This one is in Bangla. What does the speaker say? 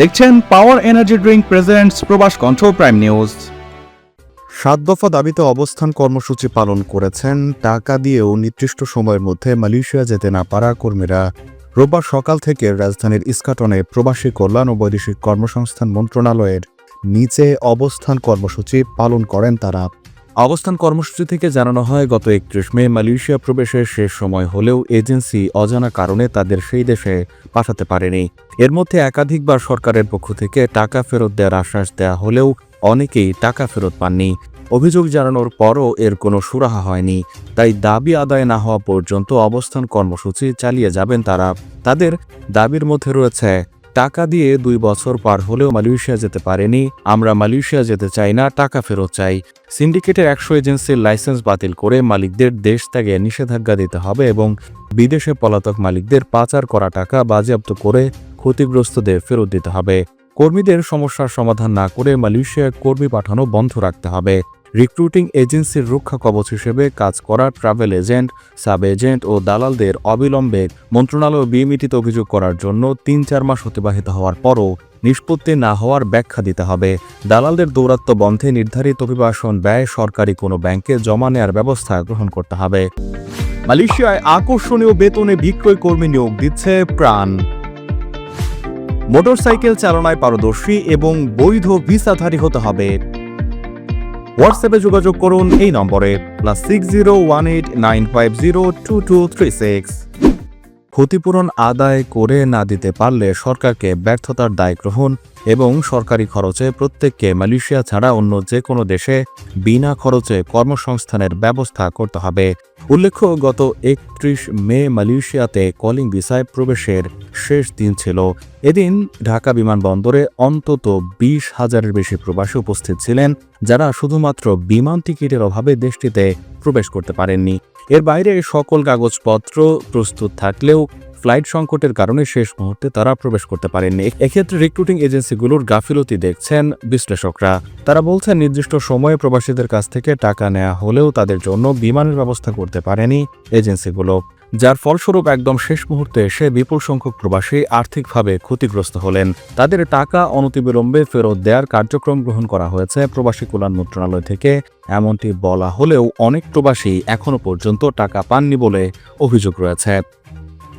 দেখছেন পাওয়ার এনার্জি ড্রিঙ্ক প্রেজেন্টস প্রবাস কণ্ঠ প্রাইম নিউজ সাত দফা দাবিতে অবস্থান কর্মসূচি পালন করেছেন, টাকা দিয়েও নির্দিষ্ট সময়ের মধ্যে মালয়েশিয়া যেতে না পারা কর্মীরা। রোববার সকাল থেকে রাজধানীর ইস্কাটনে প্রবাসী কল্যাণ ও বৈদেশিক কর্মসংস্থান মন্ত্রণালয়ের নিচে অবস্থান কর্মসূচি পালন করেন তারা। অবস্থান কর্মসূচি থেকে জানানো হয়, গত একত্রিশ মে মালয়েশিয়া প্রবেশের শেষ সময় হলেও এজেন্সি অজানা কারণে তাদের সেই দেশে পাঠাতে পারেনি। এর মধ্যে একাধিকবার সরকারের পক্ষ থেকে টাকা ফেরত দেওয়ার আশ্বাস দেওয়া হলেও অনেকেই টাকা ফেরত পাননি। অভিযোগ জানানোর পরও এর কোনো সুরাহা হয়নি। তাই দাবি আদায় না হওয়া পর্যন্ত অবস্থান কর্মসূচি চালিয়ে যাবেন তারা। তাদের দাবির মধ্যে রয়েছে টাকা দিয়ে দুই বছর পার হলেও মালয়েশিয়া যেতে পারেনি। আমরা মালয়েশিয়া যেতে চাই না, টাকা ফেরত চাই। সিন্ডিকেটের একশো এজেন্সির লাইসেন্স বাতিল করে মালিকদের দেশ ত্যাগে নিষেধাজ্ঞা দিতে হবে এবং বিদেশে পলাতক মালিকদের পাচার করা টাকা বাজেয়াপ্ত করে ক্ষতিগ্রস্তদের ফেরত দিতে হবে। কর্মীদের সমস্যার সমাধান না করে মালয়েশিয়ায় কর্মী পাঠানো বন্ধ রাখতে হবে। রিক্রুটিং এজেন্সির রক্ষা কবচ হিসেবে কাজ করা ট্রাভেল এজেন্ট, সাব এজেন্ট ও দালালদের অবিলম্বে মন্ত্রণালয় বিএমইটিতে অভিযোগ করার জন্য তিন চার মাস অতিবাহিত হওয়ার পরও নিষ্পত্তি না হওয়ার ব্যাখ্যা দিতে হবে। দালালদের দৌরাত্ম্য বন্ধে নির্ধারিত অভিবাসন ব্যয় সরকারি কোনো ব্যাংকে জমা নেয়ার ব্যবস্থা গ্রহণ করতে হবে। মালয়েশিয়ায় আকর্ষণীয় বেতনে বিক্রয় কর্মী নিয়োগ দিচ্ছে প্রাণ। মোটরসাইকেল চালনায় পারদর্শী এবং বৈধ ভিসাধারী হতে হবে। হোয়াটসঅ্যাপে যোগাযোগ করুন এই নম্বরে plus six zero one eight nine five zero two two three six ক্ষতিপূরণ আদায় করে না দিতে পারলে সরকারকে ব্যর্থতার দায় গ্রহণ এবং সরকারি খরচে প্রত্যেককে মালয়েশিয়া ছাড়া অন্য যে কোনো দেশে বিনা খরচে কর্মসংস্থানের ব্যবস্থা করতে হবে। উল্লেখ্য, গত একত্রিশ মে মালয়েশিয়াতে কলিং ভিসায় প্রবেশের শেষ দিন ছিল। এদিন ঢাকা বিমানবন্দরে অন্তত বিশ হাজারের বেশি প্রবাসী উপস্থিত ছিলেন, যারা শুধুমাত্র বিমান টিকিটের অভাবে দেশটিতে প্রবেশ করতে পারেননি। এর বাইরে সকল কাগজপত্র প্রস্তুত থাকলেও ফ্লাইট সংকটের কারণে শেষ মুহূর্তে তারা প্রবেশ করতে পারেননি। এক্ষেত্রে রিক্রুটিং এজেন্সিগুলোর গাফিলতি দেখছেন বিশ্লেষকরা। তারা বলছেন, নির্দিষ্ট সময়ে প্রবাসীদের কাছ থেকে টাকা নেওয়া হলেও তাদের জন্য বিমানের ব্যবস্থা করতে পারেনি এজেন্সিগুলো। যার ফলস্বরূপ একদম শেষ মুহূর্তে এসে বিপুল সংখ্যক প্রবাসী আর্থিকভাবে ক্ষতিগ্রস্ত হলেন। তাদের টাকা অনতিবিলম্বে ফেরত দেওয়ার কার্যক্রম গ্রহণ করা হয়েছে প্রবাসী কল্যাণ মন্ত্রণালয় থেকে। এমনটি বলা হলেও অনেক প্রবাসী এখনও পর্যন্ত টাকা পাননি বলে অভিযোগ রয়েছে।